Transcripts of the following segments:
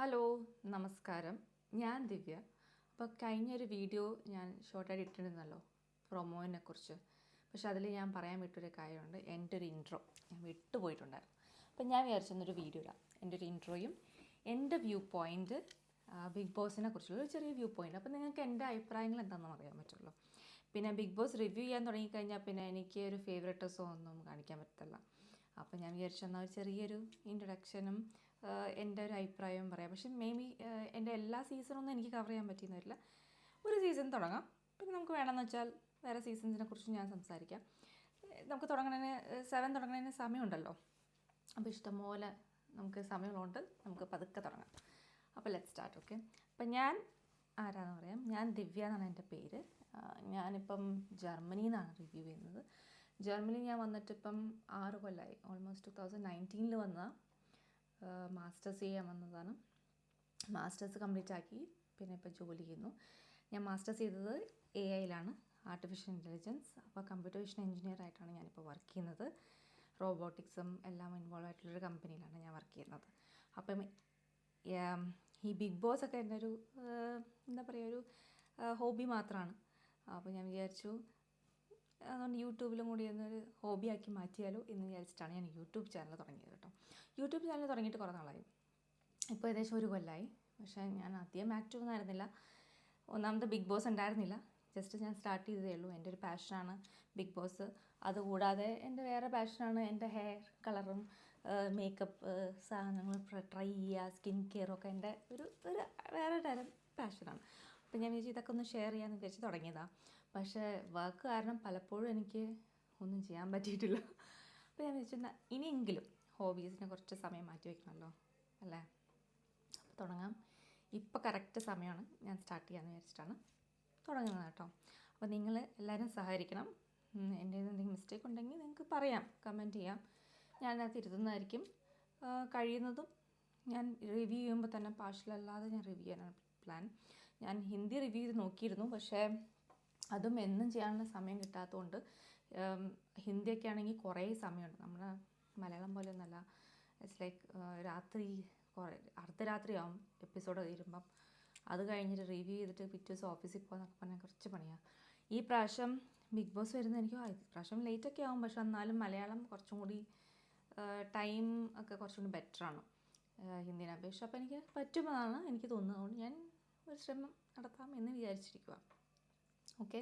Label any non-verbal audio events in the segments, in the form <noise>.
Hello നമസ്കാരം. ഞാൻ ദിവ്യ. അപ്പോൾ കഴിഞ്ഞൊരു വീഡിയോ ഞാൻ ഷോർട്ടായിട്ട് ഇട്ടിരുന്നല്ലോ പ്രൊമോനെ കുറിച്ച്. പക്ഷെ അതിൽ ഞാൻ പറയാൻ വിട്ടൊരു കാര്യമുണ്ട്. എന്റെ ഒരു ഇൻട്രോ ഞാൻ വിട്ടുപോയിട്ടുണ്ടായിരുന്നു. അപ്പം ഞാൻ വിചാരിച്ചൊന്നൊരു വീഡിയോ ഇടാം. എന്റെ ഒരു ഇൻട്രോയും എന്റെ വ്യൂ പോയിന്റ് ബിഗ് ബോസിനെ കുറിച്ചുള്ള ഒരു ചെറിയ വ്യൂ പോയിന്റ് അപ്പോൾ നിങ്ങൾക്ക് എന്റെ അഭിപ്രായങ്ങൾ എന്താണെന്ന് അറിയാൻ പറ്റുള്ളൂ. പിന്നെ ബിഗ് ബോസ് റിവ്യൂ ചെയ്യാൻ തുടങ്ങിക്കഴിഞ്ഞാൽ പിന്നെ എനിക്ക് ഒരു ഫേവറേറ്റസോ ഒന്നും കാണിക്കാൻ പറ്റത്തില്ല. അപ്പോൾ ഞാൻ വിചാരിച്ചു എന്നാൽ ചെറിയൊരു ഇൻട്രൊഡക്ഷനും എന്റെ ഒരു അഭിപ്രായവും പറയാം. പക്ഷെ മേ ബി എന്റെ എല്ലാ സീസണൊന്നും എനിക്ക് കവർ ചെയ്യാൻ പറ്റിയെന്ന് വരില്ല ഒരു സീസൺ തുടങ്ങാം. പിന്നെ നമുക്ക് വേണമെന്ന് വെച്ചാൽ വേറെ സീസൺസിനെ കുറിച്ചും ഞാൻ സംസാരിക്കാം. നമുക്ക് തുടങ്ങണതിന് സെവൻ തുടങ്ങുന്നതിന് സമയമുണ്ടല്ലോ. അപ്പോൾ ഇഷ്ടംപോലെ നമുക്ക് സമയമുള്ളതുകൊണ്ട് നമുക്ക് പതുക്കെ തുടങ്ങാം. അപ്പോൾ ലെറ്റ് സ്റ്റാർട്ട് ഓക്കെ അപ്പം ഞാൻ ആരാന്ന് പറയാം? ഞാൻ ദിവ്യ എന്നാണ് എന്റെ പേര്. ഞാനിപ്പം ജർമ്മനിയിൽ നിന്നാണ് റിവ്യൂ ചെയ്യുന്നത്. ജർമ്മനി ഞാൻ വന്നിട്ടിപ്പം ആറ് കൊല്ലമായി ഓൾമോസ്റ്റ് ടു തൗസൻഡ് നയന്റീനിൽ വന്ന മാസ്റ്റേഴ്സ് ചെയ്യാൻ വന്നതാണ്. മാസ്റ്റേഴ്സ് കംപ്ലീറ്റ് ആക്കി പിന്നെ ഇപ്പോൾ ജോലി ചെയ്യുന്നു. ഞാൻ മാസ്റ്റേഴ്സ് ചെയ്തത് എ ഐയിലാണ് ആർട്ടിഫിഷ്യൽ ഇന്റലിജൻസ് അപ്പോൾ കമ്പ്യൂട്ടർ വിഷൻ എഞ്ചിനീയർ ആയിട്ടാണ് ഞാനിപ്പോൾ വർക്ക് ചെയ്യുന്നത്. റോബോട്ടിക്സും എല്ലാം ഇൻവോൾവ് ആയിട്ടുള്ളൊരു കമ്പനിയിലാണ് ഞാൻ വർക്ക് ചെയ്യുന്നത്. അപ്പം ഈ ബിഗ് ബോസ് ഒക്കെ എന്റെ ഒരു എന്താ പറയുക ഒരു ഹോബി മാത്രമാണ് അപ്പോൾ ഞാൻ വിചാരിച്ചു അതുകൊണ്ട് യൂട്യൂബിലും കൂടി എന്നൊരു ഹോബിയാക്കി മാറ്റിയാലോ എന്ന് വിചാരിച്ചിട്ടാണ് ഞാൻ യൂട്യൂബ് ചാനൽ തുടങ്ങിയത് കേട്ടോ. യൂട്യൂബ് ചാനൽ തുടങ്ങിയിട്ട് കുറേ നാളായി. ഇപ്പോൾ ഏകദേശം ഒരു കൊല്ലമായി പക്ഷേ ഞാൻ ആദ്യം ആക്റ്റീവ് ഒന്നും ആയിരുന്നില്ല. ഒന്നാമത് ബിഗ് ബോസ് ഉണ്ടായിരുന്നില്ല. ജസ്റ്റ് ഞാൻ സ്റ്റാർട്ട് ചെയ്തതേ ഉള്ളൂ. എന്റെ ഒരു പാഷനാണ് ബിഗ് ബോസ് അതുകൂടാതെ എന്റെ വേറെ പാഷനാണ് എന്റെ ഹെയർ കളറും മേക്കപ്പ് സാധനങ്ങൾ ട്രൈ ചെയ്യുക സ്കിൻ കെയറും ഒക്കെ എന്റെ ഒരു ഒരു വേറെ തരം പാഷനാണ് അപ്പോൾ ഞാൻ വിചാരിച്ചു ഇതൊക്കെ ഒന്ന് ഷെയർ ചെയ്യാമെന്ന് വിചാരിച്ച് തുടങ്ങിയതാണ് പക്ഷേ വർക്ക് കാരണം പലപ്പോഴും എനിക്ക് ഒന്നും ചെയ്യാൻ പറ്റിയിട്ടില്ല. അപ്പോൾ ഞാൻ വിചാരിച്ചു "എന്നാ ഇനിയെങ്കിലും ഹോബീസിന് കുറച്ച് സമയം മാറ്റി വയ്ക്കണമല്ലോ അല്ലേ? അപ്പോൾ തുടങ്ങാം. ഇപ്പോൾ കറക്റ്റ് സമയമാണ്. ഞാൻ സ്റ്റാർട്ട് ചെയ്യാമെന്ന് വിചാരിച്ചിട്ടാണ് തുടങ്ങുന്നത് കേട്ടോ. അപ്പോൾ നിങ്ങൾ എല്ലാവരും സഹകരിക്കണം. എന്റെ എന്തെങ്കിലും മിസ്റ്റേക്ക് ഉണ്ടെങ്കിൽ നിങ്ങൾക്ക് പറയാം കമന്റ് ചെയ്യാം. ഞാൻ അതിനകത്ത് ഇരുത്തുന്നതായിരിക്കും. കഴിയുന്നതും ഞാൻ റിവ്യൂ ചെയ്യുമ്പോൾ തന്നെ പാർഷ്യലല്ലാതെ ഞാൻ റിവ്യൂ ചെയ്യാനാണ് പ്ലാൻ ഞാൻ ഹിന്ദി റിവ്യൂ ചെയ്ത് നോക്കിയിരുന്നു പക്ഷേ അതും എന്നും ചെയ്യാനുള്ള സമയം കിട്ടാത്തതുകൊണ്ട് ഹിന്ദിയൊക്കെ ആണെങ്കിൽ കുറേ സമയമുണ്ട്. നമ്മൾ മലയാളം പോലെ ഒന്നല്ല ഇറ്റ്സ് ലൈക്ക് രാത്രി കുറേ അർദ്ധരാത്രിയാവും എപ്പിസോഡ് തീരുമ്പം. അത് കഴിഞ്ഞിട്ട് റിവ്യൂ ചെയ്തിട്ട് പിറ്റേ ദിവസം ഓഫീസിൽ പോകാന്നൊക്കെ പറഞ്ഞാൽ കുറച്ച് പണിയാണ് ഈ പ്രാവശ്യം ബിഗ് ബോസ് വരുന്ന എനിക്ക് പ്രാവശ്യം ലേറ്റൊക്കെ ആവും. പക്ഷെ എന്നാലും മലയാളം കുറച്ചും കൂടി ടൈം ഒക്കെ കുറച്ചും കൂടി ബെറ്ററാണ് ഹിന്ദിനെ അപേക്ഷിച്ച്. അപ്പോൾ എനിക്ക് പറ്റുമെന്നാണ് എനിക്ക് തോന്നുന്നത്. അതുകൊണ്ട് ഞാൻ ഒരു ശ്രമം നടത്താം എന്ന് വിചാരിച്ചിരിക്കുക ഓക്കെ.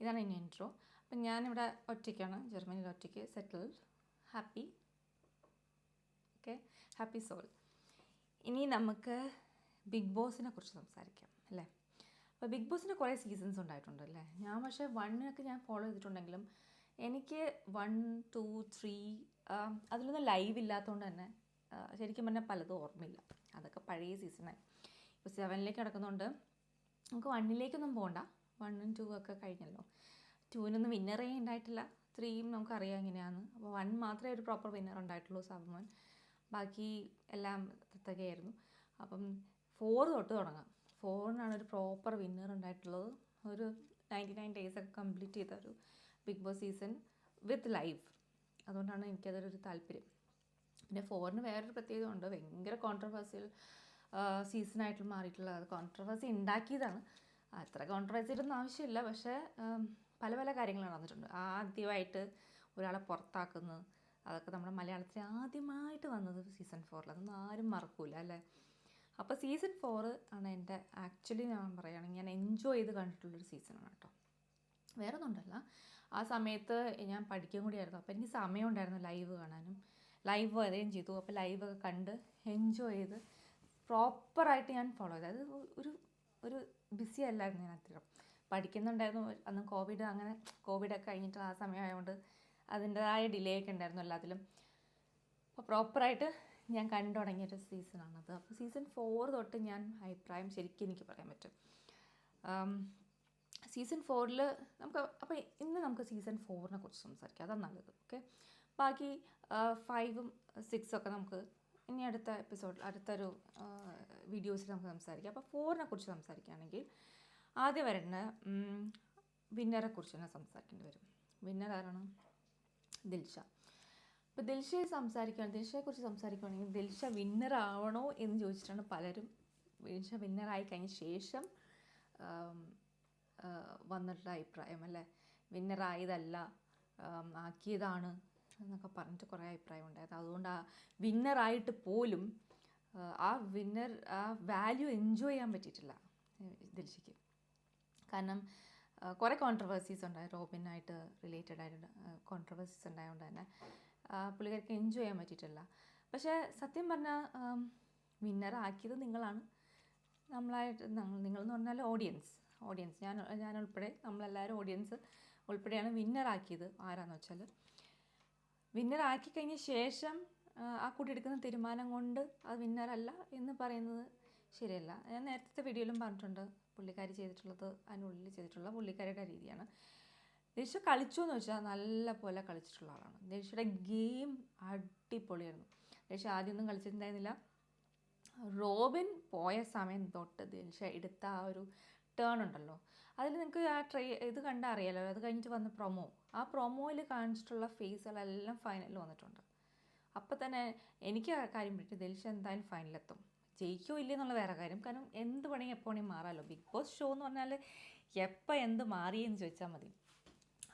ഇതാണ് ഇനി ഇൻട്രോ അപ്പം ഞാനിവിടെ ഒറ്റയ്ക്കാണ്. ജർമ്മനിയിൽ ഒറ്റയ്ക്ക്. Settled happy okay. Happy soul ഇനി നമുക്ക് ബിഗ് ബോസിനെ കുറിച്ച് സംസാരിക്കാം അല്ലേ? അപ്പോൾ ബിഗ് ബോസിന് കുറേ സീസൺസ് ഉണ്ടായിട്ടുണ്ട് അല്ലേ? ഞാൻ പക്ഷേ വണ്ണിനൊക്കെ ഞാൻ ഫോളോ ചെയ്തിട്ടുണ്ടെങ്കിലും എനിക്ക് വൺ ടു ത്രീ അതിലൊന്നും ലൈവ് ഇല്ലാത്തതുകൊണ്ട് തന്നെ ശരിക്കും പറഞ്ഞാൽ പലതും ഓർമ്മയില്ല. അതൊക്കെ പഴയ സീസണായി ഇപ്പോൾ സെവനിലേക്ക് കിടക്കുന്നുണ്ട് നമുക്ക് വണ്ണിലേക്കൊന്നും പോകണ്ട വണ്ണും ടു ഒക്കെ കഴിഞ്ഞല്ലോ. ടൂവിനൊന്നും വിന്നറേ ഉണ്ടായിട്ടില്ല ത്രീയും നമുക്കറിയാം എങ്ങനെയാണ് അപ്പോൾ വൺ മാത്രമേ ഒരു പ്രോപ്പർ വിന്നർ ഉണ്ടായിട്ടുള്ളൂ സാബുമോൻ. ബാക്കി എല്ലാം തത്തകയായിരുന്നു. അപ്പം ഫോർ തൊട്ട് തുടങ്ങാം. ഫോറിനാണ് ഒരു പ്രോപ്പർ വിന്നർ ഉണ്ടായിട്ടുള്ളത്. ഒരു നയന്റി നയൻ ഡേയ്സ് ഒക്കെ കംപ്ലീറ്റ് ചെയ്ത ഒരു big boss season with live അതുകൊണ്ടാണ് എനിക്കതൊരു താല്പര്യം. പിന്നെ ഫോറിന് വേറൊരു പ്രത്യേകത ഉണ്ട്. ഭയങ്കര കോൺട്രവേഴ്സിയൽ സീസണായിട്ട് മാറിയിട്ടുള്ള അത് കോൺട്രവേഴ്സി ഉണ്ടാക്കിയതാണ് അത്ര കോൺട്രവേഴ്സി ഒന്നും ആവശ്യമില്ല. പക്ഷേ പല പല കാര്യങ്ങൾ നടന്നിട്ടുണ്ട്. ആദ്യമായിട്ട് ഒരാളെ പുറത്താക്കുന്നത് അതൊക്കെ നമ്മുടെ മലയാളത്തിൽ ആദ്യമായിട്ട് വന്നത് സീസൺ ഫോറിൽ അതൊന്നും ആരും മറക്കൂല അല്ലേ? അപ്പോൾ സീസൺ ഫോറ് ആണ് എന്റെ ആക്ച്വലി ഞാൻ പറയുകയാണെങ്കിൽ ഞാൻ എൻജോയ് ചെയ്ത് കണ്ടിട്ടുള്ളൊരു സീസണാണ് കേട്ടോ. വേറെ ഒന്നുമുണ്ടല്ല ആ സമയത്ത് ഞാൻ പഠിക്കാൻ കൂടിയായിരുന്നു. അപ്പോൾ എനിക്ക് സമയമുണ്ടായിരുന്നു ലൈവ് കാണാനും. ലൈവ് വരികയും ചെയ്തു. അപ്പോൾ ലൈവൊക്കെ കണ്ട് എൻജോയ് ചെയ്ത് പ്രോപ്പറായിട്ട് ഞാൻ ഫോളോ ചെയ്തു. അതായത് ഒരു ഒരു ബിസി അല്ലായിരുന്നു ഞാൻ അത്രയും. പഠിക്കുന്നുണ്ടായിരുന്നു അന്ന് കോവിഡ് അങ്ങനെ കോവിഡൊക്കെ കഴിഞ്ഞിട്ട് ആ സമയമായതുകൊണ്ട് അതിന്റെതായ ഡിലേ ഒക്കെ ഉണ്ടായിരുന്നു എല്ലാത്തിലും. അപ്പോൾ പ്രോപ്പറായിട്ട് ഞാൻ കണ്ടു തുടങ്ങിയൊരു സീസണാണത് അപ്പോൾ സീസൺ ഫോർ തൊട്ട് ഞാൻ അഭിപ്രായം ശരിക്കും എനിക്ക് പറയാൻ പറ്റും. സീസൺ ഫോറിൽ നമുക്ക് അപ്പോൾ ഇന്ന് നമുക്ക് സീസൺ ഫോറിനെ കുറിച്ച് സംസാരിക്കാം. അതാണ് നല്ലത് ഓക്കെ ബാക്കി ഫൈവും സിക്സും ഒക്കെ നമുക്ക് ഇനി അടുത്ത എപ്പിസോഡിൽ അടുത്തൊരു വീഡിയോസിൽ നമുക്ക് സംസാരിക്കാം. അപ്പോൾ ഫോറിനെ കുറിച്ച് സംസാരിക്കുകയാണെങ്കിൽ ആദ്യം വരുന്ന വിന്നറെ കുറിച്ച് തന്നെ സംസാരിക്കേണ്ടി വരും. വിന്നർ ആരാണ്? ദിൽഷ. ഇപ്പോൾ ദിൽഷയെ സംസാരിക്കുകയാണ് ദിൽഷയെക്കുറിച്ച് സംസാരിക്കുകയാണെങ്കിൽ ദിൽഷ വിന്നർ ആവണോ എന്ന് ചോദിച്ചിട്ടാണ് പലരും ദിൽഷ വിന്നറായി കഴിഞ്ഞ ശേഷം വന്നിട്ടുള്ള അഭിപ്രായം അല്ലേ? വിന്നറായതല്ല ആക്കിയതാണ് എന്നൊക്കെ പറഞ്ഞിട്ട് കുറേ അഭിപ്രായം ഉണ്ടായത് അതുകൊണ്ട് ആ വിന്നറായിട്ട് പോലും ആ, വിന്നർ ആ വാല്യൂ എൻജോയ് ചെയ്യാൻ പറ്റിയിട്ടില്ല ദിൽഷയ്ക്ക് കാരണം കുറേ കോൺട്രവേഴ്സീസ് ഉണ്ടായി റോബിനായിട്ട് റിലേറ്റഡ് ആയിട്ട് കോൺട്രവേഴ്സീസ് ഉണ്ടായതുകൊണ്ട് തന്നെ പുള്ളിക്കാർക്ക് എൻജോയ് ചെയ്യാൻ പറ്റിയിട്ടില്ല. പക്ഷേ സത്യം പറഞ്ഞാൽ വിന്നറാക്കിയത് നിങ്ങളാണ്. നമ്മളായിട്ട് നിങ്ങളെന്ന് പറഞ്ഞാൽ ഓഡിയൻസ് ഓഡിയൻസ് ഞാൻ ഞാൻ ഉൾപ്പെടെ നമ്മളെല്ലാവരും ഓഡിയൻസ് ഉൾപ്പെടെയാണ് വിന്നറാക്കിയത് ആരാന്ന് വെച്ചാൽ വിന്നർ ആക്കി കഴിഞ്ഞ ശേഷം ആ, കുട്ടി എടുക്കുന്ന തീരുമാനം കൊണ്ട് അത് വിന്നറല്ല എന്ന് പറയുന്നത് ശരിയല്ല. ഞാൻ നേരത്തെ വീഡിയോയിലും പറഞ്ഞിട്ടുണ്ട് പുള്ളിക്കാരി ചെയ്തിട്ടുള്ളത് അതിനുള്ളിൽ ചെയ്തിട്ടുള്ള പുള്ളിക്കാരിയുടെ രീതിയാണ്. ദേശ കളിച്ചു എന്ന് വെച്ചാൽ നല്ല പോലെ കളിച്ചിട്ടുള്ള ആളാണ്. ദേശയുടെ ഗെയിം അടിപൊളിയായിരുന്നു. ദേശ ആദ്യമൊന്നും കളിച്ചിട്ടുണ്ടായിരുന്നില്ല. റോബിൻ പോയ സമയം തൊട്ട് ദിൽഷ എടുത്ത ആ ഒരു ടേൺ ഉണ്ടല്ലോ അതിൽ നിങ്ങൾക്ക് ആ ട്രൈ ഇത് കണ്ടാൽ അറിയാലോ അത് കഴിഞ്ഞിട്ട് വന്ന പ്രൊമോ ആ പ്രൊമോയിൽ കാണിച്ചിട്ടുള്ള ഫേസുകളെല്ലാം ഫൈനലിൽ വന്നിട്ടുണ്ട്. അപ്പോൾ തന്നെ എനിക്ക് ആ കാര്യം പറ്റി ദിൽഷ എന്തായാലും ഫൈനലെത്തും ജയിക്കോ ഇല്ലേ എന്നുള്ള വേറെ കാര്യം. കാരണം എന്ത് പണിയും എപ്പോൾ വേണമെങ്കിൽ മാറാമല്ലോ ബിഗ് ബോസ് ഷോ എന്ന് പറഞ്ഞാൽ എപ്പോൾ എന്ത് മാറിയെന്ന് ചോദിച്ചാൽ മതി.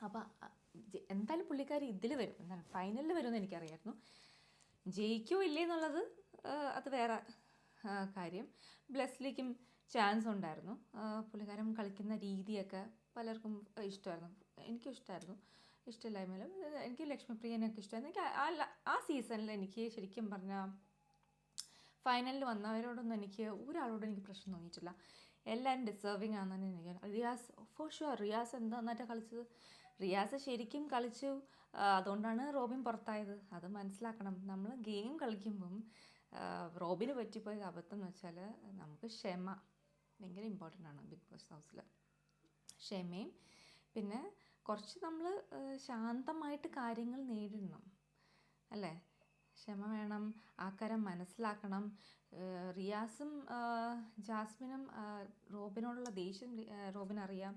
അപ്പോൾ എന്തായാലും പുള്ളിക്കാരി ഇതിൽ വരും. എന്താണ് ഫൈനലിൽ വരുമെന്ന് എനിക്കറിയായിരുന്നു. ജയിക്കോ ഇല്ലേ എന്നുള്ളത് അത് വേറെ കാര്യം. ബ്ലെസ്ലിക്കും ചാൻസ് ഉണ്ടായിരുന്നു. പുള്ളിക്കാരൻ കളിക്കുന്ന രീതിയൊക്കെ പലർക്കും ഇഷ്ടമായിരുന്നു. എനിക്കും ഇഷ്ടമായിരുന്നു ഇഷ്ടമില്ലായ്മയിലും എനിക്ക് ലക്ഷ്മിപ്രിയനെയൊക്കെ ഇഷ്ടമായിരുന്നു. എനിക്ക് ആ- ആ സീസണിൽ എനിക്ക് ശരിക്കും പറഞ്ഞാൽ ഫൈനലിൽ വന്നവരോടൊന്നും എനിക്ക് ഒരാളോടും എനിക്ക് പ്രശ്നം തോന്നിയിട്ടില്ല. എല്ലാവരും ഡിസേർവിങ് ആണെന്ന് തന്നെ എനിക്ക് റിയാസ് ഫോർ ഷുവർ റിയാസ് എന്താ നന്നായിട്ട് കളിച്ചത്? റിയാസ് ശരിക്കും കളിച്ചു. അതുകൊണ്ടാണ് റോബിൻ പുറത്തായത്. അത് മനസ്സിലാക്കണം. നമ്മൾ ഗെയിം കളിക്കുമ്പം റോബിന് പറ്റിപ്പോയത് അബദ്ധം എന്ന് വെച്ചാൽ നമുക്ക് ക്ഷമ. ഭയങ്കര ഇമ്പോർട്ടന്റ് ആണ് ബിഗ് ബോസ് ഹൗസിൽ. ക്ഷമയും. പിന്നെ കുറച്ച് നമ്മൾ ശാന്തമായിട്ട് കാര്യങ്ങൾ നേരിടണം. അല്ലേ? ക്ഷമ വേണം ആക്കാരം മനസ്സിലാക്കണം. റിയാസും ജാസ്മിനും റോബിനോടുള്ള ദേഷ്യം റോബിൻ അറിയാം.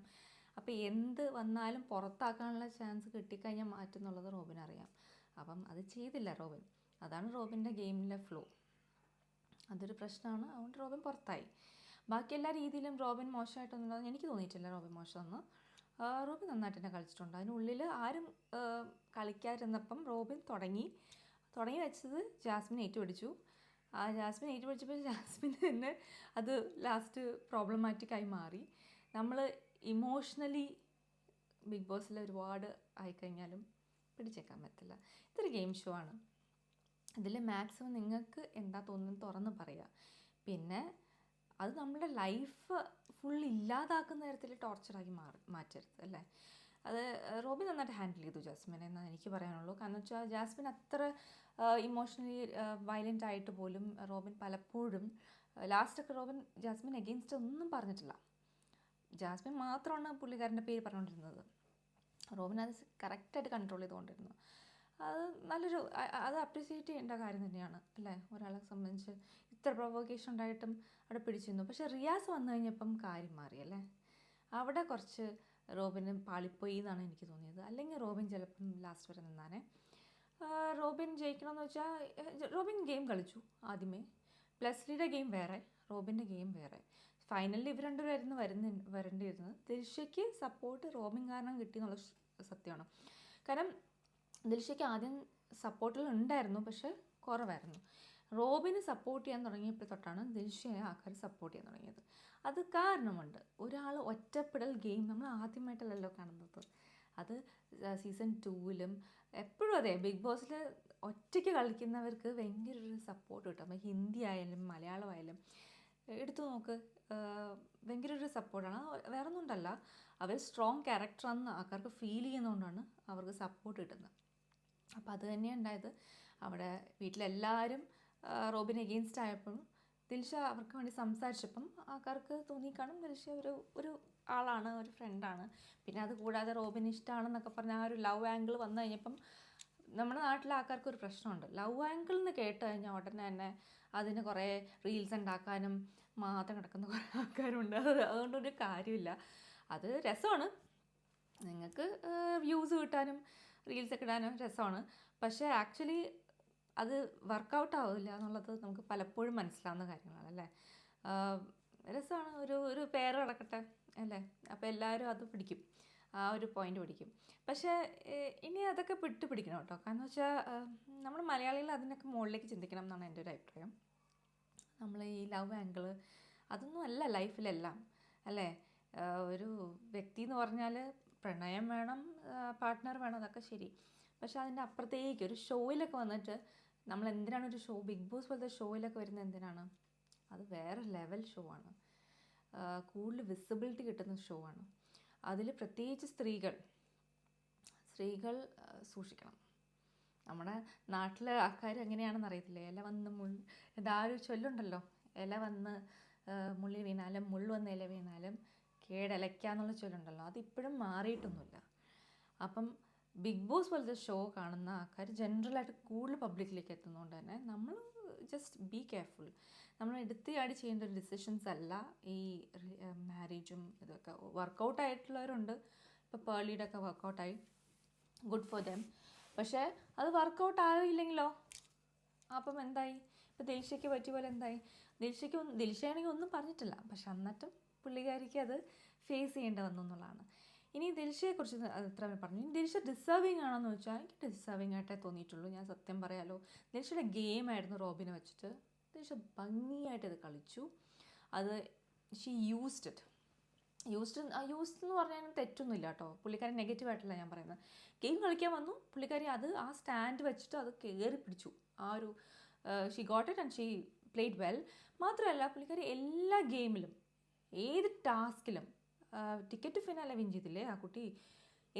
അപ്പോൾ എന്ത് വന്നാലും പുറത്താക്കാനുള്ള ചാൻസ് കിട്ടിക്കഴിഞ്ഞാൽ മാറ്റും എന്നുള്ളത് റോബിനറിയാം. അപ്പം അത് ചെയ്തില്ല റോബിൻ. അതാണ് റോബിന്റെ ഗെയിമിലെ ഫ്ലോ. അതൊരു പ്രശ്നമാണ്. അതുകൊണ്ട് റോബിൻ പുറത്തായി. ബാക്കി എല്ലാ രീതിയിലും റോബിൻ മോശമായിട്ടൊന്നും എനിക്ക് തോന്നിയിട്ടില്ല റോബിൻ മോശമെന്ന്. റോബിൻ നന്നായിട്ട് തന്നെ കളിച്ചിട്ടുണ്ട്. അതിനുള്ളിൽ ആരും കളിക്കാതിരുന്നപ്പം റോബിൻ തുടങ്ങി. തുടങ്ങി വെച്ചത് ജാസ്മിൻ ഏറ്റുപിടിച്ചു. ആ ജാസ്മിൻ ഏറ്റുപിടിച്ചപ്പോൾ ജാസ്മിൻ തന്നെ അത് ലാസ്റ്റ് പ്രോബ്ലമാറ്റിക്കായി മാറി. നമ്മൾ ഇമോഷണലി ബിഗ് ബോസിൽ ഒരുപാട് ആയിക്കഴിഞ്ഞാലും പിടിച്ചേക്കാൻ പറ്റില്ല. ഇതൊരു ഗെയിം ഷോ ആണ്. ഇതിൽ മാക്സിമം നിങ്ങൾക്ക് എന്താ തോന്നുന്നത് തുറന്ന് പറയുക പിന്നെ അത് നമ്മുടെ ലൈഫ് ഫുൾ ഇല്ലാതാക്കുന്ന തരത്തിൽ ടോർച്ചറാക്കി മാറി മാറ്റരുത് അല്ലേ? അത് റോബി നന്നായിട്ട് ഹാൻഡിൽ ചെയ്തു ജാസ്മിനെ എന്നാണ് എനിക്ക് പറയാനുള്ളൂ. കാരണം വെച്ചാൽ ജാസ്മിൻ അത്ര ഇമോഷണലി വയലന്റ് ആയിട്ട് പോലും റോബിൻ പലപ്പോഴും ലാസ്റ്റൊക്കെ റോബിൻ ജാസ്മിൻ എഗെയിൻസ്റ്റ് ഒന്നും പറഞ്ഞിട്ടില്ല. ജാസ്മിൻ മാത്രമാണ് പുള്ളിക്കാരന്റെ പേര് പറഞ്ഞുകൊണ്ടിരുന്നത്. റോബിൻ അത് കറക്റ്റായിട്ട് കൺട്രോൾ ചെയ്തുകൊണ്ടിരുന്നു. അത് നല്ലൊരു അത് അപ്രിസിയേറ്റ് ചെയ്യേണ്ട കാര്യം തന്നെയാണ് അല്ലേ? ഒരാളെ സംബന്ധിച്ച് ഇത്ര പ്രൊവോക്കേഷൻ ഉണ്ടായിട്ടും അവിടെ പിടിച്ചിരുന്നു. പക്ഷേ റിയാസ് വന്നു കഴിഞ്ഞപ്പം കാര്യം മാറി അല്ലേ? അവിടെ കുറച്ച് റോബിന് പാളിപ്പോയി എന്നാണ് എനിക്ക് തോന്നിയത്. അല്ലെങ്കിൽ റോബിൻ ചിലപ്പം ലാസ്റ്റ് വരെ നിന്നാനേ. റോബിൻ ജയിക്കണമെന്ന് വെച്ചാൽ റോബിൻ ഗെയിം കളിച്ചു ആദ്യമേ. പ്ലസ്ലിയുടെ ഗെയിം വേറെ റോബിന്റെ ഗെയിം വേറെ. ഫൈനലിൽ ഇവർ രണ്ടുപേരായിരുന്നു വരുന്ന വരേണ്ടിയിരുന്നത്. ദിൽഷയ്ക്ക് സപ്പോർട്ട് റോബിൻ കാരണം കിട്ടി എന്നുള്ള സത്യമാണ്. കാരണം ദിൽഷയ്ക്ക് ആദ്യം സപ്പോർട്ടിൽ ഉണ്ടായിരുന്നു പക്ഷേ കുറവായിരുന്നു. റോബിന് സപ്പോർട്ട് ചെയ്യാൻ തുടങ്ങിയപ്പോൾ തൊട്ടാണ് ദിൽഷയെ ആൾക്കാർ സപ്പോർട്ട് ചെയ്യാൻ തുടങ്ങിയത്. അത് കാരണമുണ്ട്. ഒരാൾ ഒറ്റപ്പെടൽ ഗെയിം നമ്മൾ ആദ്യമായിട്ടല്ലല്ലോ കാണുന്നത്. അത് സീസൺ ടൂവിലും എപ്പോഴും അതെ ബിഗ് ബോസിൽ ഒറ്റയ്ക്ക് കളിക്കുന്നവർക്ക് ഭയങ്കര ഒരു സപ്പോർട്ട് കിട്ടും. അപ്പോൾ ഹിന്ദി ആയാലും മലയാളം ആയാലും എടുത്തു നോക്ക് ഭയങ്കര ഒരു സപ്പോർട്ടാണ് വേറെ ഒന്നുണ്ടല്ല അവർ സ്ട്രോങ് ക്യാരക്ടറാണെന്ന് ആൾക്കാർക്ക് ഫീൽ ചെയ്യുന്നതുകൊണ്ടാണ് അവർക്ക് സപ്പോർട്ട് കിട്ടുന്നത്. അപ്പോൾ അത് തന്നെയാണ് ഉണ്ടായത്. അവിടെ വീട്ടിലെല്ലാവരും ആ, റോബിന് എഗെയിൻസ്റ്റ് ആയപ്പോഴും ദിൽഷ അവർക്ക് വേണ്ടി സംസാരിച്ചപ്പം ആൾക്കാർക്ക് തോന്നിക്കാണും ദിൽഷ ഒരു ഒരു ആളാണ് ഒരു ഫ്രണ്ടാണ് പിന്നെ അത് കൂടാതെ റോബിൻ ഇഷ്ടമാണെന്നൊക്കെ പറഞ്ഞ ആ ഒരു ലവ് ആംഗിൾ വന്നു കഴിഞ്ഞപ്പം നമ്മുടെ നാട്ടിലെ ആൾക്കാർക്ക് ഒരു പ്രശ്നമുണ്ട്. ലവ് ആംഗിൾ എന്ന് കേട്ട് കഴിഞ്ഞാൽ ഉടനെ തന്നെ അതിന് കുറേ റീൽസ് ഉണ്ടാക്കാനും മാത്രം കിടക്കുന്ന കുറേ ആൾക്കാരുണ്ട്. അത് അതുകൊണ്ടൊരു കാര്യമില്ല. അത് രസമാണ്. നിങ്ങൾക്ക് വ്യൂസ് കിട്ടാനും റീൽസൊക്കെ ഇടാനും രസമാണ്. പക്ഷേ ആക്ച്വലി അത് വർക്കൗട്ട് ആവില്ല എന്നുള്ളത് നമുക്ക് പലപ്പോഴും മനസ്സിലാവുന്ന കാര്യങ്ങളാണ് അല്ലേ? രസമാണ്. ഒരു ഒരു പേര് കിടക്കട്ടെ അല്ലേ? അപ്പോൾ എല്ലാവരും അത് പിടിക്കും. ആ ഒരു പോയിന്റ് പിടിക്കും. പക്ഷേ ഇനി അതൊക്കെ വിട്ടു പിടിക്കണം കേട്ടോ. കാരണം വെച്ചാൽ നമ്മൾ മലയാളികൾ അതിനൊക്കെ മുകളിലേക്ക് ചിന്തിക്കണം എന്നാണ് എന്റെ ഒരു അഭിപ്രായം. നമ്മൾ ഈ ലവ് ആംഗിൾ അതൊന്നും അല്ല ലൈഫിലെല്ലാം അല്ലേ? ഒരു വ്യക്തി എന്ന് പറഞ്ഞാൽ പ്രണയം വേണം പാർട്ട്ണർ വേണം അതൊക്കെ ശരി. പക്ഷെ അതിന്റെ അപ്പുറത്തേക്ക് ഒരു ഷോയിലൊക്കെ വന്നിട്ട് നമ്മൾ എന്തിനാണ് ഒരു ഷോ ബിഗ് ബോസ് പോലത്തെ ഷോയിലൊക്കെ വരുന്നത് എന്തിനാണ്? അത് വേറെ ലെവൽ ഷോ ആണ്. കൂടുതൽ വിസിബിലിറ്റി കിട്ടുന്ന ഷോ ആണ്. അതിൽ പ്രത്യേകിച്ച് സ്ത്രീകൾ സ്ത്രീകൾ സൂക്ഷിക്കണം. നമ്മുടെ നാട്ടിലെ ആൾക്കാർ എങ്ങനെയാണെന്ന് അറിയത്തില്ല? ഇല വന്ന് മുൾ എന്താ ഒരു ചൊല്ലുണ്ടല്ലോ. ഇല വന്ന് ആഹ് മുള്ളി വീണാലും മുൾ വന്ന് ഇല വീണാലും കേടലയ്ക്കാന്നുള്ള ചൊല്ലുണ്ടല്ലോ. അതിപ്പോഴും മാറിയിട്ടൊന്നുമില്ല. അപ്പം ബിഗ് ബോസ് പോലത്തെ ഷോ കാണുന്ന ആൾക്കാർ ജനറലായിട്ട് കൂടുതൽ പബ്ലിക്കിലേക്ക് എത്തുന്നതുകൊണ്ട് തന്നെ നമ്മൾ ജസ്റ്റ് ബി കെയർഫുൾ നമ്മൾ എടുത്തിയാടി ചെയ്യേണ്ട ഒരു ഡിസിഷൻസ് അല്ല ഈ മാരേജും ഇതൊക്കെ. വർക്കൗട്ട് ആയിട്ടുള്ളവരുണ്ട്. ഇപ്പോൾ പേർലിയുടെ ഒക്കെ വർക്കൗട്ടായി ഗുഡ് ഫോർ ദം പക്ഷേ അത് വർക്കൗട്ട് ആയില്ലെങ്കിലോ? അപ്പം എന്തായി? ഇപ്പം ദിൽഷയ്ക്ക് പറ്റിയ പോലെ എന്തായി? ദിൽഷയ്ക്ക് ദിൽഷയാണെങ്കിൽ ഒന്നും പറഞ്ഞിട്ടില്ല. പക്ഷെ എന്നിട്ടും പുള്ളിക്കാരിക്ക് അത് ഫേസ് ചെയ്യേണ്ടി വന്നു എന്നുള്ളതാണ്. ഇനി ദിൽഷയെക്കുറിച്ച് അത്ര പറഞ്ഞു. ഇനി ദിൽഷ ഡിസേർവിങ് ആണെന്ന് വെച്ചാൽ എനിക്ക് ഡിസേർവിങ് ആയിട്ടേ തോന്നിയിട്ടുള്ളൂ. ഞാൻ സത്യം പറയാലോ. ദിൽഷയുടെ ഗെയിമായിരുന്നു റോബിനെ വെച്ചിട്ട്. ദിൽഷ ഭംഗിയായിട്ട് ഇത് കളിച്ചു. അത് she used it used used എന്ന് പറഞ്ഞാൽ തെറ്റൊന്നുമില്ല കേട്ടോ. പുള്ളിക്കാരി നെഗറ്റീവ് ആയിട്ടല്ല ഞാൻ പറയുന്നത്. ഗെയിം കളിക്കാൻ വന്നു. പുള്ളിക്കാരി അത് ആ സ്റ്റാൻഡ് വെച്ചിട്ട് അത് കയറി പിടിച്ചു. ആ ഒരു she got it and she played well മാത്രമല്ല പുള്ളിക്കാരി എല്ലാ ഗെയിമിലും ഏത് ടാസ്കിലും ടിക്കറ്റ് ഫിനാലെ വിൻ ചെയ്തില്ലേ ആ കുട്ടി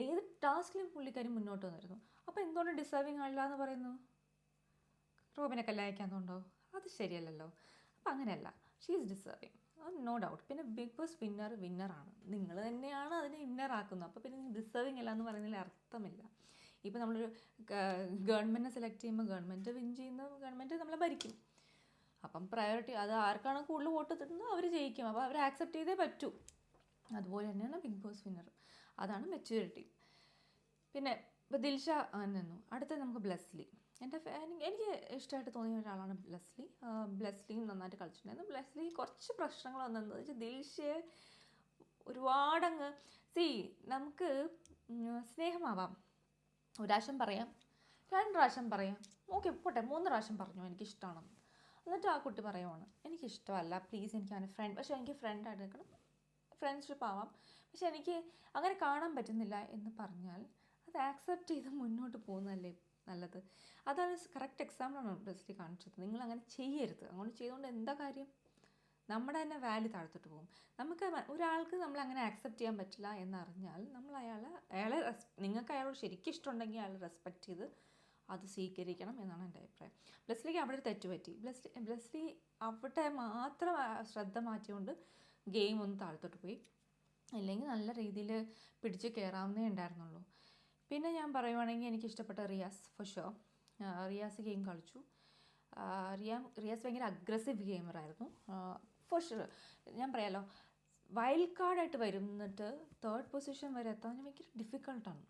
ഏത് ടാസ്കിലും പുള്ളിക്കാരി മുന്നോട്ട് വന്നിരുന്നു. അപ്പോൾ എന്തുകൊണ്ട് ഡിസേർവിങ് ആണില്ല എന്ന് പറയുന്നു? റോബിനെ കല്യാണിക്കാന്നുണ്ടോ അത് ശരിയല്ലല്ലോ. അപ്പം അങ്ങനെയല്ല. She is deserving no doubt പിന്നെ ബിഗ് ബോസ് വിന്നർ വിന്നറാണ് നിങ്ങൾ തന്നെയാണ് അതിനെ വിന്നർ ആക്കുന്നത്. അപ്പോൾ പിന്നെ ഡിസേർവിങ് അല്ല എന്ന് പറയുന്നതിൽ അർത്ഥമില്ല. ഇപ്പോൾ നമ്മളൊരു ഗവൺമെന്റിനെ സെലക്ട് ചെയ്യുമ്പോൾ ഗവൺമെന്റ് വിൻ ചെയ്യുന്ന ഗവൺമെന്റ് നമ്മളെ ഭരിക്കും. അപ്പം പ്രയോറിറ്റി അത് ആർക്കാണ് കൂടുതൽ വോട്ട് തരുന്നത് അവർ ജയിക്കും. അപ്പോൾ അവർ ആക്സെപ്റ്റ് ചെയ്തേ പറ്റൂ. അതുപോലെ തന്നെയാണ് ബിഗ് ബോസ് വിന്നർ അതാണ് മെച്യൂരിറ്റി പിന്നെ ഇപ്പോൾ ദിൽഷ നിന്നു. അടുത്ത നമുക്ക് ബ്ലെസ്ലി എന്റെ എനിക്ക് ഇഷ്ടമായിട്ട് തോന്നിയ ഒരാളാണ് ബ്ലെസ്ലി ബ്ലെസ്ലിയും നന്നായിട്ട് കളിച്ചിട്ടുണ്ടായിരുന്നു. ബ്ലെസ്ലി കുറച്ച് പ്രശ്നങ്ങൾ വന്നതെന്ന് വെച്ചാൽ ദിൽഷയെ ഒരുപാടങ്ങ് സി നമുക്ക് സ്നേഹമാവാം. ഒരു പ്രാവശ്യം പറയാം. രണ്ട് പ്രാവശ്യം പറയാം. ഓക്കെ പോട്ടെ മൂന്ന് പ്രാവശ്യം പറഞ്ഞു. എനിക്കിഷ്ടമാണെന്ന് എന്നിട്ട് ആ കുട്ടി പറയുവാണ് എനിക്കിഷ്ടമല്ല. പ്ലീസ് എനിക്ക് അവനെ ഫ്രണ്ട് പക്ഷേ എനിക്ക് ഫ്രണ്ടായിട്ട് നിൽക്കണം. ഫ്രണ്ട്ഷിപ്പ് ആവാം. പക്ഷെ എനിക്ക് അങ്ങനെ കാണാൻ പറ്റുന്നില്ല എന്ന് പറഞ്ഞാൽ അത് ആക്സെപ്റ്റ് ചെയ്ത് മുന്നോട്ട് പോകുന്നതല്ലേ നല്ലത്. അതാണ് കറക്റ്റ് എക്സാമ്പിളാണ് ബെസ്റ്റ് കാണിച്ചത്. നിങ്ങൾ അങ്ങനെ ചെയ്യരുത്. അങ്ങനെ ചെയ്തുകൊണ്ട് എന്താ കാര്യം? നമ്മുടെ തന്നെ വാല്യൂ താഴ്ത്തിട്ട് പോകും. നമുക്ക് ഒരാൾക്ക് നമ്മൾ അങ്ങനെ ആക്സെപ്റ്റ് ചെയ്യാൻ പറ്റില്ല എന്നറിഞ്ഞാൽ നമ്മൾ അയാളെ അയാളെ റെസ് നിങ്ങൾക്ക് അയാളോട് ശരിക്കും ഇഷ്ടമുണ്ടെങ്കിൽ അയാളെ റെസ്പെക്റ്റ് ചെയ്ത് അത് സ്വീകരിക്കണം എന്നാണ് എന്റെ അഭിപ്രായം. ബ്ലസ്ലിക്ക് അവിടെ ഒരു തെറ്റ് പറ്റി ബ്ലെസ്ലി ബ്ലെസ്ലി അവിടെ മാത്രം ശ്രദ്ധ മാറ്റിക്കൊണ്ട് ഗെയിം ഒന്ന് താഴ്ത്തോട്ട് പോയി. അല്ലെങ്കിൽ നല്ല രീതിയിൽ പിടിച്ച് കയറാവുന്നേ ഉണ്ടായിരുന്നുള്ളൂ. പിന്നെ ഞാൻ പറയുവാണെങ്കിൽ എനിക്ക് ഇഷ്ടപ്പെട്ട Riyas for show Riyas game കളിച്ചു. റിയാ റിയാസ് ഭയങ്കര അഗ്രസീവ് ഗെയിമറായിരുന്നു ഫോർ ഷോ ഞാൻ പറയാലോ വൈൽഡ് കാർഡായിട്ട് വരുന്നിട്ട് തേർഡ് പൊസിഷൻ വരെ എത്താൻ ഭയങ്കര ഡിഫിക്കൾട്ടാണ്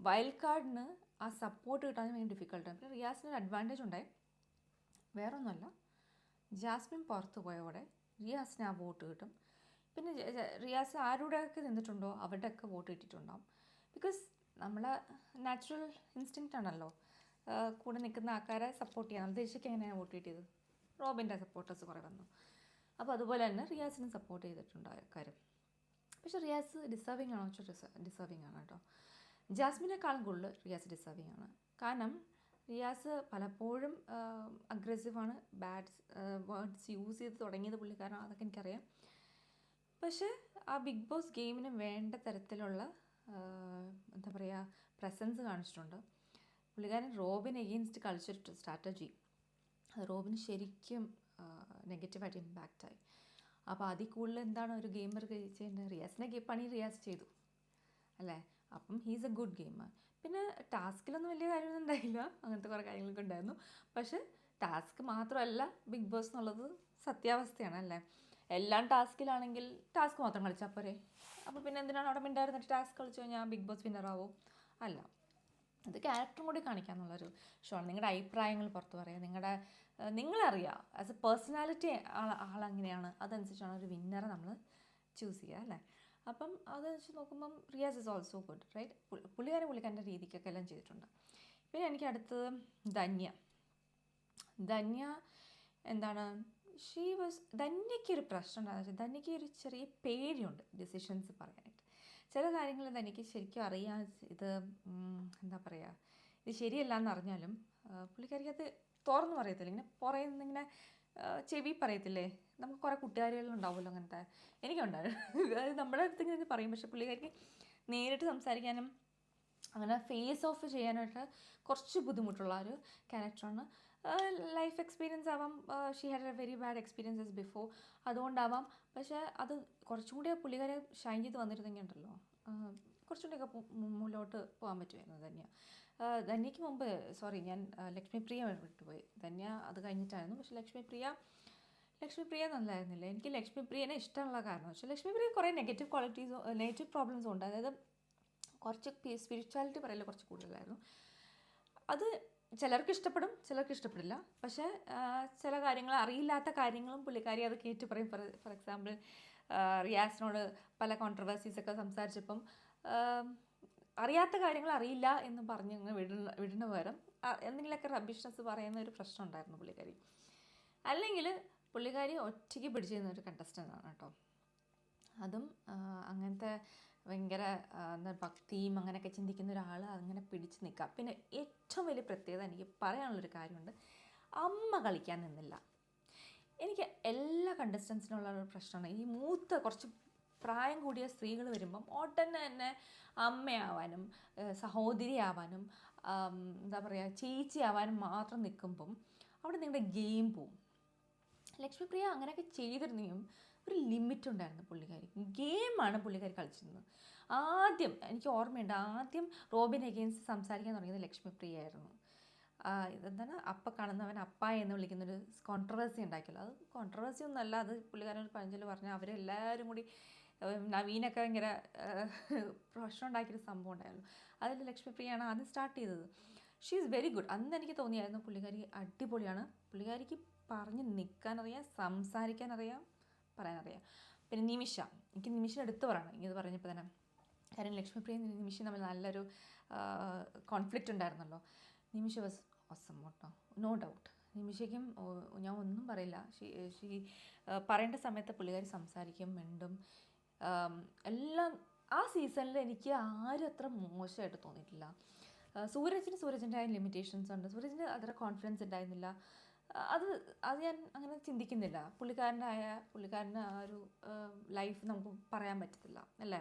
വൈൽഡ് കാർഡിന് ആ സപ്പോർട്ട് കിട്ടാൻ ഭയങ്കര ഡിഫിക്കൾട്ടാണ് പിന്നെ റിയാസിന് ഒരു അഡ്വാന്റേജ് ഉണ്ടായി. വേറൊന്നുമല്ല. ജാസ്മിൻ പുറത്ത് പോയതോടെ റിയാസിന് ആ വോട്ട് കിട്ടും. പിന്നെ റിയാസ് ആരുടെ ആരുടെയൊക്കെ നിന്നിട്ടുണ്ടോ അവരുടെയൊക്കെ വോട്ട് കിട്ടിയിട്ടുണ്ടാവും. ബിക്കോസ് നമ്മളെ നാച്ചുറൽ ഇൻസ്റ്റിങ്റ്റ് ആണല്ലോ. കൂടെ നിൽക്കുന്ന ആൾക്കാരെ സപ്പോർട്ട് ചെയ്യണം. ദേശയ്ക്ക് എങ്ങനെയാണ് വോട്ട് കിട്ടിയത്? റോബിന്റെ സപ്പോർട്ടേഴ്സ് കുറേ വന്നു. അപ്പോൾ അതുപോലെ തന്നെ റിയാസിനെ സപ്പോർട്ട് ചെയ്തിട്ടുണ്ട് ആൾക്കാരും പക്ഷെ റിയാസ് ഡിസേർവിങ് ആണോ? വെച്ചാൽ ഡിസേർവിങ് ആണ് കേട്ടോ. ജാസ്മിനേക്കാളും കൂടുതൽ റിയാസ് ഡിസേർവിങ് ആണ്. കാരണം റിയാസ് പലപ്പോഴും അഗ്രസീവാണ് ബാഡ് വേർഡ്സ് യൂസ് ചെയ്ത് തുടങ്ങിയത് പുള്ളിക്കാരൻ അതൊക്കെ എനിക്കറിയാം. പക്ഷേ ആ ബിഗ് ബോസ് ഗെയിമിന് വേണ്ട തരത്തിലുള്ള എന്താ പറയുക പ്രസൻസ് കാണിച്ചിട്ടുണ്ട്. പുള്ളിക്കാരൻ റോബിൻ എഗെയിൻസ്റ്റ് കളിച്ചൊരു സ്ട്രാറ്റജി റോബിന് ശരിക്കും നെഗറ്റീവായിട്ട് ഇമ്പാക്റ്റ് ആയി. അപ്പോൾ അതിൽ കൂടുതൽ എന്താണ് ഒരു ഗെയിമർ ചെയ്യേണ്ടത്? റിയാസിനെ പണി റിയാസ് ചെയ്തു. അല്ലേ? അപ്പം ഹീസ് എ ഗുഡ് ഗെയിമർ പിന്നെ ടാസ്കിലൊന്നും വലിയ കാര്യമൊന്നും ഉണ്ടായില്ല. അങ്ങനത്തെ കുറേ കാര്യങ്ങളൊക്കെ ഉണ്ടായിരുന്നു. പക്ഷെ ടാസ്ക് മാത്രമല്ല ബിഗ് ബോസ് എന്നുള്ളത് സത്യാവസ്ഥയാണ് അല്ലേ? എല്ലാം ടാസ്കിലാണെങ്കിൽ ടാസ്ക് മാത്രം കളിച്ചാൽ പോരെ? അപ്പോൾ പിന്നെ എന്തിനാണ് അവിടെ മിണ്ടായിരുന്നിട്ട് ടാസ്ക് കളിച്ചു കഴിഞ്ഞാൽ ബിഗ് ബോസ് വിന്നറാവോ അല്ല. അത് ക്യാരക്ടറും കൂടി കാണിക്കാന്നുള്ളൊരു ഷോ ആണ് നിങ്ങളുടെ അഭിപ്രായങ്ങൾ പുറത്ത് പറയുക നിങ്ങളുടെ നിങ്ങളറിയുക നിങ്ങളറിയാം. ആസ് എ പേഴ്സണാലിറ്റി ആൾ ആളെങ്ങനെയാണ്. അതനുസരിച്ചാണ് ഒരു വിന്നറെ നമ്മൾ ചൂസ് ചെയ്യുക അല്ലേ? അപ്പം അത് വെച്ച് നോക്കുമ്പം Riyas is also good right? പുള്ളിക്കാരെ പുള്ളിക്കാരന്റെ രീതിക്കൊക്കെ എല്ലാം ചെയ്തിട്ടുണ്ട്. പിന്നെ എനിക്ക് അടുത്തത് ധന്യ. ധന്യ എന്താണ്? ഷീ വാസ് ധന്യയ്ക്ക് ഒരു പ്രശ്നം എന്താണെന്ന് വെച്ചാൽ ധന്യയ്ക്ക് ഒരു ചെറിയ പേടിയുണ്ട് ഡിസിഷൻസ് പറയാനായിട്ട്. ചില കാര്യങ്ങൾ ധന്യയ്ക്ക് ശരിക്കും അറിയാൻ ഇത് എന്താ പറയുക ഇത് ശരിയല്ല എന്നറിഞ്ഞാലും പുള്ളിക്കാരിക്ക് അത് തുറന്നു പറയത്തില്ല. ഇങ്ങനെ പുറയുന്ന ഇങ്ങനെ ആ, ചെവി പറയത്തില്ലേ? നമുക്ക് കുറേ കൂട്ടുകാരികളുണ്ടാവുമല്ലോ അങ്ങനത്തെ. എനിക്കുണ്ടായിരുന്നു. <laughs> അത് നമ്മുടെ അടുത്ത് ഇങ്ങനെ പറയും. പക്ഷെ പുള്ളിക്കാരിക്ക് നേരിട്ട് സംസാരിക്കാനും അങ്ങനെ ഫേസ് ഓഫ് ചെയ്യാനായിട്ട് കുറച്ച് ബുദ്ധിമുട്ടുള്ള ഒരു ക്യാരക്ടറാണ് ലൈഫ് എക്സ്പീരിയൻസ് ആവാം. She had a very bad experiences before അതുകൊണ്ടാവാം. പക്ഷേ അത് കുറച്ചും കൂടി പുള്ളിക്കാരെ ഷൈൻ ചെയ്ത് വന്നിരുന്നെങ്കിൽ ഉണ്ടല്ലോ. കുറച്ചും കൂടിയൊക്കെ മുന്നോട്ട് പോകാൻ പറ്റുമായിരുന്നു ആഹ് ധന്യയ്ക്ക് മുമ്പ് സോറി ഞാൻ ലക്ഷ്മിപ്രിയ വിട്ടുപോയി. ധന്യ അത് കഴിഞ്ഞിട്ടായിരുന്നു. പക്ഷെ ലക്ഷ്മിപ്രിയ ലക്ഷ്മിപ്രിയ നല്ലതായിരുന്നില്ല എനിക്ക് ലക്ഷ്മിപ്രിയനെ ഇഷ്ടമുള്ള കാരണം പക്ഷേ ലക്ഷ്മിപ്രിയ കുറേ നെഗറ്റീവ് ക്വാളിറ്റീസ് നെഗറ്റീവ് പ്രോബ്ലംസും ഉണ്ട്. അതായത് കുറച്ച് സ്പിരിച്വാലിറ്റി പറയല കുറച്ച് കൂടുതലായിരുന്നു. അത് ചിലർക്ക് ഇഷ്ടപ്പെടും ചിലർക്ക് ഇഷ്ടപ്പെടില്ല. പക്ഷേ ചില കാര്യങ്ങൾ അറിയില്ലാത്ത കാര്യങ്ങളും പുള്ളിക്കാരി അത് കേട്ട് പറയും. ഫോർ എക്സാമ്പിൾ റിയാസിനോട് പല കോൺട്രവേഴ്സീസ് ഒക്കെ സംസാരിച്ചപ്പം അറിയാത്ത കാര്യങ്ങൾ അറിയില്ല എന്ന് പറഞ്ഞ് അങ്ങ് വിടുന്ന വിടുന്ന പകരം എന്തെങ്കിലുമൊക്കെ റബിഷ്നസ് പറയുന്ന ഒരു പ്രശ്നം ഉണ്ടായിരുന്നു പുള്ളിക്കാരി. അല്ലെങ്കിൽ പുള്ളിക്കാരി ഒറ്റയ്ക്ക് പിടിച്ചു ഒരു കണ്ടസ്റ്റന്റ് ആണ് കേട്ടോ. അതും അങ്ങനത്തെ ഭയങ്കര എന്താ ഭക്തിയും അങ്ങനെയൊക്കെ ചിന്തിക്കുന്ന ഒരാൾ അങ്ങനെ പിടിച്ച് നിൽക്കുക. പിന്നെ ഏറ്റവും വലിയ പ്രത്യേകത എനിക്ക് പറയാനുള്ളൊരു കാര്യമുണ്ട്. അമ്മ കളിക്കാൻ നിന്നില്ല. എനിക്ക് എല്ലാ കണ്ടസ്റ്റൻസിനുള്ള ഒരു പ്രശ്നമാണ്. ഈ മൂത്ത കുറച്ച് പ്രായം കൂടിയ സ്ത്രീകൾ വരുമ്പം ഉടനെ തന്നെ അമ്മയാവാനും സഹോദരിയാവാനും എന്താ പറയുക ചേച്ചിയാവാനും മാത്രം നിൽക്കുമ്പം അവിടെ നിങ്ങളുടെ ഗെയിം പോവും. ലക്ഷ്മിപ്രിയ അങ്ങനെയൊക്കെ ചെയ്തിരുന്നെങ്കിലും ഒരു ലിമിറ്റ് ഉണ്ടായിരുന്നു പുള്ളിക്കാരി. ഗെയിമാണ് പുള്ളിക്കാരി കളിച്ചിരുന്നത്. ആദ്യം എനിക്ക് ഓർമ്മയുണ്ട് ആദ്യം റോബിൻ എഗെയിൻസ്റ്റ് സംസാരിക്കാൻ തുടങ്ങിയത് ലക്ഷ്മിപ്രിയ ആയിരുന്നു. എന്താണ് അപ്പ കാണുന്നവൻ അപ്പ എന്ന് വിളിക്കുന്നൊരു കോൺട്രവേഴ്സി ഉണ്ടാക്കിയല്ലോ. അത് കോൺട്രവേഴ്സി ഒന്നല്ല അത് പുള്ളിക്കാരൻ ഒരു പഴഞ്ചൊല്ല് പറഞ്ഞാൽ അവരെല്ലാവരും കൂടി നവീനൊക്കെ ഭയങ്കര പ്രശ്നം ഉണ്ടാക്കിയൊരു സംഭവം ഉണ്ടായിരുന്നു അതിൽ ലക്ഷ്മിപ്രിയയാണ് ആദ്യം സ്റ്റാർട്ട് ചെയ്തത്. ഷീ ഈസ് വെരി ഗുഡ് അന്ന് എനിക്ക് തോന്നിയായിരുന്നു പുള്ളിക്കാരി അടിപൊളിയാണ്. പുള്ളിക്കാരിക്ക് പറഞ്ഞ് നിൽക്കാനറിയാം സംസാരിക്കാനറിയാം പറയാനറിയാം. പിന്നെ നിമിഷ. എനിക്ക് നിമിഷം എടുത്തു പറയണം. ഇത് പറഞ്ഞപ്പോൾ തന്നെ. കാര്യം ലക്ഷ്മിപ്രിയ നിമിഷം തമ്മിൽ നല്ലൊരു കോൺഫ്ലിക്റ്റ് ഉണ്ടായിരുന്നല്ലോ. നിമിഷ വാസ് ഓസം കേട്ടോ. നോ ഡൗട്ട് നിമിഷയ്ക്കും ഞാൻ ഒന്നും പറയില്ല. ഷീ ഷീ പറയേണ്ട സമയത്ത് പുള്ളിക്കാരി സംസാരിക്കും മിണ്ടും. എല്ലാം ആ സീസണിൽ എനിക്ക് ആരും അത്ര മോശമായിട്ട് തോന്നിയിട്ടില്ല. സൂരജിന് സൂരജിന്റെ ആയ ലിമിറ്റേഷൻസ് ഉണ്ട്. സൂരജിന് അത്ര കോൺഫിഡൻസ് ഉണ്ടായിരുന്നില്ല. അത് അത് ഞാൻ അങ്ങനെ ചിന്തിക്കുന്നില്ല. പുള്ളിക്കാരനായ പുള്ളിക്കാരന്റെ ആ ഒരു ലൈഫ് നമുക്ക് പറയാൻ പറ്റത്തില്ല അല്ലേ?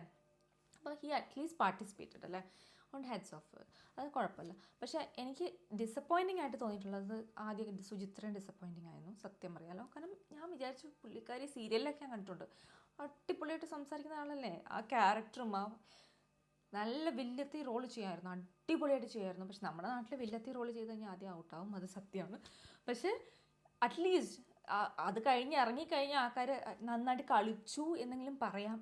അപ്പോൾ ഹി അറ്റ്ലീസ്റ്റ് പാർട്ടിസിപ്പേറ്റഡ് അല്ലേ? ഓൺ ഹെഡ്സ് ഓഫ് അത് കുഴപ്പമില്ല. പക്ഷേ എനിക്ക് ഡിസപ്പോയിന്റിംഗ് ആയിട്ട് തോന്നിയിട്ടുള്ളത് ആദ്യം സുചിത്രയും ഡിസപ്പോയിന്റിംഗ് ആയിരുന്നു സത്യം പറയാലോ. കാരണം ഞാൻ വിചാരിച്ചു പുള്ളിക്കാരി സീരിയലിലൊക്കെ ഞാൻ കണ്ടിട്ടുണ്ട്. അടിപൊളിയായിട്ട് സംസാരിക്കുന്ന ആളല്ലേ? ആ ക്യാരക്ടറും ആ നല്ല വില്ലത്തി റോൾ ചെയ്യാമായിരുന്നു അടിപൊളിയായിട്ട് ചെയ്യായിരുന്നു. പക്ഷെ നമ്മുടെ നാട്ടിൽ വില്ലത്തി റോൾ ചെയ്ത് കഴിഞ്ഞാൽ ആദ്യം ഔട്ടാവും അത് സത്യമാണ് പക്ഷേ അറ്റ്ലീസ്റ്റ് അത് കഴിഞ്ഞ് ഇറങ്ങിക്കഴിഞ്ഞ് ആൾക്കാർ നന്നായിട്ട് കളിച്ചു എന്നെങ്കിലും പറയാം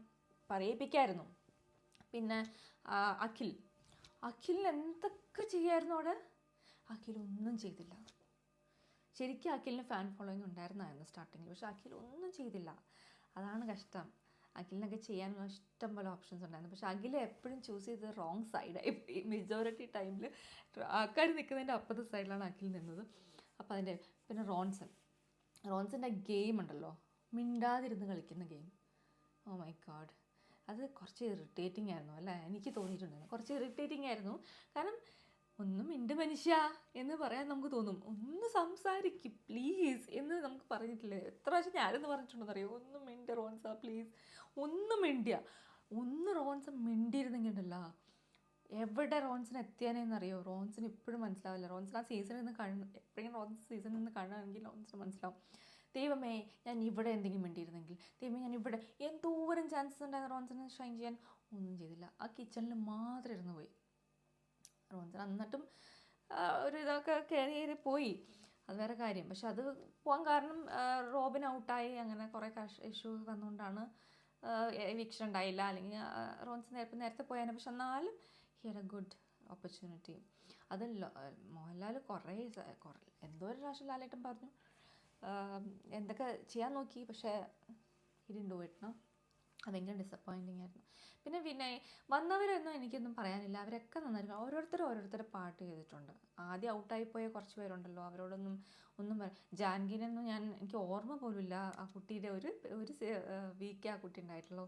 പറയിപ്പിക്കായിരുന്നു. പിന്നെ അഖിൽ. അഖിൽ എന്തൊക്കെ ചെയ്യായിരുന്നു അവിടെ? അഖിൽ ഒന്നും ചെയ്തില്ല. ശരിക്കും അഖിലിന് ഫാൻ ഫോളോയിങ് ഉണ്ടായിരുന്നായിരുന്നു സ്റ്റാർട്ടിങ്ങിൽ പക്ഷെ അഖിൽ ഒന്നും ചെയ്തില്ല. അതാണ് കഷ്ടം. അഖിലിനൊക്കെ ചെയ്യാനുള്ള ഇഷ്ടം പോലെ ഓപ്ഷൻസ് ഉണ്ടായിരുന്നു. പക്ഷെ അഖിൽ എപ്പോഴും ചൂസ് ചെയ്തത് റോങ് സൈഡായി മെജോറിറ്റി ടൈമിൽ ആൾക്കാർ നിൽക്കുന്നതിന്റെ അപ്പുറത്തെ സൈഡിലാണ് അഖിൽ നിന്നത്. അപ്പോൾ അതിന്റെ പിന്നെ റോൺസൺ. റോൺസിന്റെ ഗെയിം ഉണ്ടല്ലോ. മിണ്ടാതിരുന്ന് കളിക്കുന്ന ഗെയിം ഓ മൈ ഗാഡ് അത് കുറച്ച് ഇറിറ്റേറ്റിംഗ് ആയിരുന്നു അല്ലേ? എനിക്ക് തോന്നിയിട്ടുണ്ടായിരുന്നു. കുറച്ച് ഇറിറ്റേറ്റിംഗ് ആയിരുന്നു. കാരണം ഒന്നും മിണ്ട് മനുഷ്യ എന്ന് പറയാൻ നമുക്ക് തോന്നും. ഒന്ന് സംസാരിക്കും പ്ലീസ് എന്ന് നമുക്ക് പറഞ്ഞിട്ടില്ലേ? എത്ര പ്രാവശ്യം ഞാനെന്ന് പറഞ്ഞിട്ടുണ്ടെന്ന് അറിയോ ഒന്ന് മിണ്ട റോൺസ പ്ലീസ് ഒന്നും മിണ്ടിയ ഒന്ന് റോൺസ് മിണ്ടിയിരുന്നെങ്കിൽ ഉണ്ടല്ലോ എവിടെ റോൺസിന് എത്തിയാനേന്നറിയോ? റോൺസിന് ഇപ്പോഴും മനസ്സിലാവില്ല. റോൺസിന് ആ സീസണിൽ നിന്ന് കണ്ണ് എപ്പോഴെങ്കിലും റോൺസ് സീസണിൽ നിന്ന് കാണുകയാണെങ്കിൽ റോൺസിന് മനസ്സിലാവും. ദൈവമേ ഞാൻ ഇവിടെ എന്തെങ്കിലും മിണ്ടിയിരുന്നെങ്കിൽ ദൈവമേ ഞാൻ ഇവിടെ എന്തോരം ചാൻസസ് ഉണ്ടായിരുന്നു റോൺസിന് ഷൈൻ ചെയ്യാൻ? ഒന്നും ചെയ്തില്ല. ആ കിച്ചണിൽ മാത്രം ഇരുന്ന് പോയി. റോൺസൺ എന്നിട്ടും ഒരു ഇതൊക്കെ കയറി കയറി പോയി. അത് വേറെ കാര്യം. പക്ഷെ അത് പോകാൻ കാരണം റോബിൻ ഔട്ടായി. അങ്ങനെ കുറേ കഷ് ഇഷ്യൂ വന്നുകൊണ്ടാണ് വീക്ഷണം ഉണ്ടായില്ല. അല്ലെങ്കിൽ റോൺസ് നേരത്തെ നേരത്തെ പോയാൽ പക്ഷെ എന്നാലും he had a good opportunity അത് മോഹൻലാൽ കുറേ കുറേ എന്തോ ഒരു പ്രാവശ്യം ലാലേട്ടൻ പറഞ്ഞു. എന്തൊക്കെ ചെയ്യാൻ നോക്കി. പക്ഷേ ഇതിന്റെ നോ അത് ഭയങ്കര ഡിസപ്പോയിന്റിങ് ആയിരുന്നു. പിന്നെ വിനയ് വന്നവരൊന്നും എനിക്കൊന്നും പറയാനില്ല. അവരൊക്കെ നന്നായിരിക്കും. ഓരോരുത്തരും ഓരോരുത്തർ പാട്ട് ചെയ്തിട്ടുണ്ട്. ആദ്യം ഔട്ടായി പോയ കുറച്ച് പേരുണ്ടല്ലോ. അവരോടൊന്നും ഒന്നും പറ ജാൻകിനൊന്നും ഞാൻ എനിക്ക് ഓർമ്മ പോലുമില്ല. ആ കുട്ടിയുടെ ഒരു ഒരു വീക്കേ ആ കുട്ടി ഉണ്ടായിട്ടുള്ളൂ.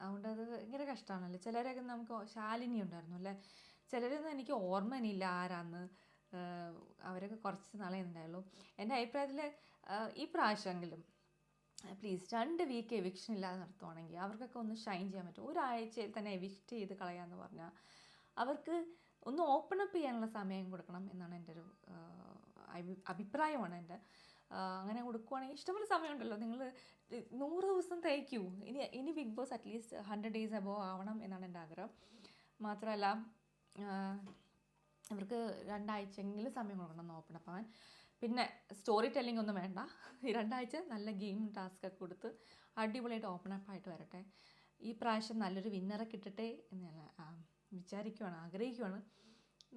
അതുകൊണ്ട് അത് ഭയങ്കര കഷ്ടമാണല്ലോ? ചിലരൊക്കെ നമുക്ക് ശാലിനി ഉണ്ടായിരുന്നു അല്ലേ? ചിലരൊന്നും എനിക്ക് ഓർമ്മ തന്നെയില്ല ആരാന്ന്. അവരൊക്കെ കുറച്ച് നാളെ ഉണ്ടായുള്ളൂ. എന്റെ അഭിപ്രായത്തിൽ ഈ പ്രാവശ്യമെങ്കിലും പ്ലീസ് രണ്ട് വീക്ക് എവിക്ഷൻ ഇല്ലാതെ നിർത്തുവാണെങ്കിൽ അവർക്കൊക്കെ ഒന്ന് ഷൈൻ ചെയ്യാൻ പറ്റും. ഒരാഴ്ചയിൽ തന്നെ എവിക്റ്റ് ചെയ്ത് കളയാന്ന് പറഞ്ഞാൽ അവർക്ക് ഒന്ന് ഓപ്പൺ അപ്പ് ചെയ്യാനുള്ള സമയം കൊടുക്കണം എന്നാണ് എന്റെ ഒരു അഭിപ്രായമാണ് എന്റെ അങ്ങനെ കൊടുക്കുവാണെങ്കിൽ ഇഷ്ടംപോലെ സമയമുണ്ടല്ലോ. നിങ്ങൾ നൂറ് ദിവസം തയ്ക്കൂ ഇനി ഇനി big boss at least hundred days above ആവണം എന്നാണ് എന്റെ ആഗ്രഹം. മാത്രമല്ല അവർക്ക് രണ്ടാഴ്ചയെങ്കിലും സമയം കൊടുക്കണം എന്ന് ഓപ്പൺ അപ്പ് ആവാൻ. പിന്നെ സ്റ്റോറി ടെല്ലിംഗ് ഒന്നും വേണ്ട. ഈ രണ്ടാഴ്ച നല്ല ഗെയിം ടാസ്ക് ഒക്കെ കൊടുത്ത് അടിപൊളിയായിട്ട് ഓപ്പൺ അപ്പ് ആയിട്ട് വരട്ടെ. ഈ പ്രാവശ്യം നല്ലൊരു വിന്നറെ കിട്ടട്ടെ എന്ന് ഞാൻ വിചാരിക്കുവാണ് ആഗ്രഹിക്കുവാണ്.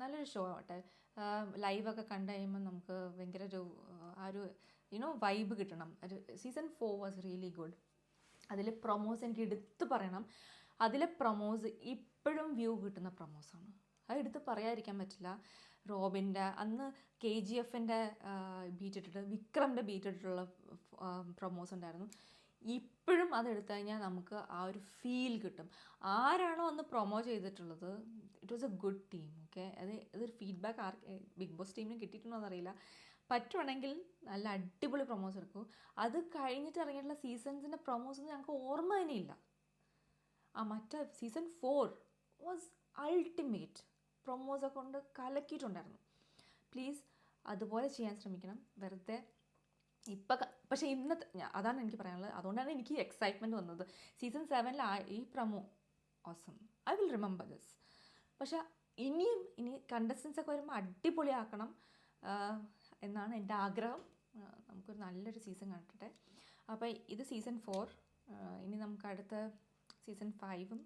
നല്ലൊരു ഷോ ആവട്ടെ. ലൈവൊക്കെ കണ്ടു കഴിയുമ്പോൾ നമുക്ക് ഭയങ്കര ഒരു ആ ഒരു യുനോ വൈബ് കിട്ടണം. ഒരു season four was really good അതിൽ പ്രൊമോസ് എനിക്ക് എടുത്തു പറയണം. അതിലെ പ്രൊമോസ് ഇപ്പോഴും വ്യൂ കിട്ടുന്ന പ്രൊമോസാണ് അത് എടുത്ത് പറയാതിരിക്കാൻ പറ്റില്ല. റോബിന്റെ അന്ന് കെ ജി എഫിന്റെ ബീറ്റ് ഇട്ടിട്ട് വിക്രമിന്റെ ബീറ്റ് ഇട്ടിട്ടുള്ള പ്രൊമോസ് ഉണ്ടായിരുന്നു. ഇപ്പോഴും അതെടുത്തു കഴിഞ്ഞാൽ നമുക്ക് ആ ഒരു ഫീൽ കിട്ടും. ആരാണോ അന്ന് പ്രൊമോ ചെയ്തിട്ടുള്ളത് it was a good team okay അത് ഇതൊരു ഫീഡ്ബാക്ക് ആർ ബിഗ് ബോസ് ടീമിന് കിട്ടിയിട്ടുണ്ടോ എന്നറിയില്ല. പറ്റുവാണെങ്കിൽ നല്ല അടിപൊളി പ്രൊമോസ് എടുക്കും. അത് കഴിഞ്ഞിട്ട് ഇറങ്ങിയിട്ടുള്ള സീസൺസിന്റെ പ്രൊമോസ് ഒന്നും ഞങ്ങൾക്ക് ഓർമ്മ തന്നെയില്ല. ആ മറ്റേ സീസൺ ഫോർ വാസ് അൾട്ടിമേറ്റ് പ്രൊമോസൊക്കെ കൊണ്ട് കലക്കിയിട്ടുണ്ടായിരുന്നു. പ്ലീസ് അതുപോലെ ചെയ്യാൻ ശ്രമിക്കണം. വെറുതെ ഇപ്പം പക്ഷേ ഇന്നത്തെ അതാണ് എനിക്ക് പറയാനുള്ളത്. അതുകൊണ്ടാണ് എനിക്ക് എക്സൈറ്റ്മെന്റ് വന്നത്. സീസൺ സെവനിൽ ഈ promo awesome I will remember this പക്ഷേ ഇനിയും ഇനി കണ്ടസ്റ്റൻസൊക്കെ വരുമ്പോൾ അടിപൊളിയാക്കണം എന്നാണ് എന്റെ ആഗ്രഹം. നമുക്കൊരു നല്ലൊരു സീസൺ കണ്ടിട്ടെ. അപ്പോൾ ഇത് സീസൺ ഫോർ ഇനി നമുക്ക് അടുത്ത സീസൺ ഫൈവും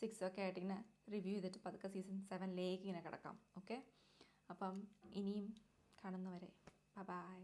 സിക്സും ഒക്കെ ആയിട്ട് ഇങ്ങനെ റിവ്യൂ ചെയ്തിട്ട് പതുക്കെ സീസൺ സെവനിലേക്ക് ഇങ്ങനെ കിടക്കാം. ഓക്കെ അപ്പം ഇനിയും കാണുന്നവരെ. ബൈ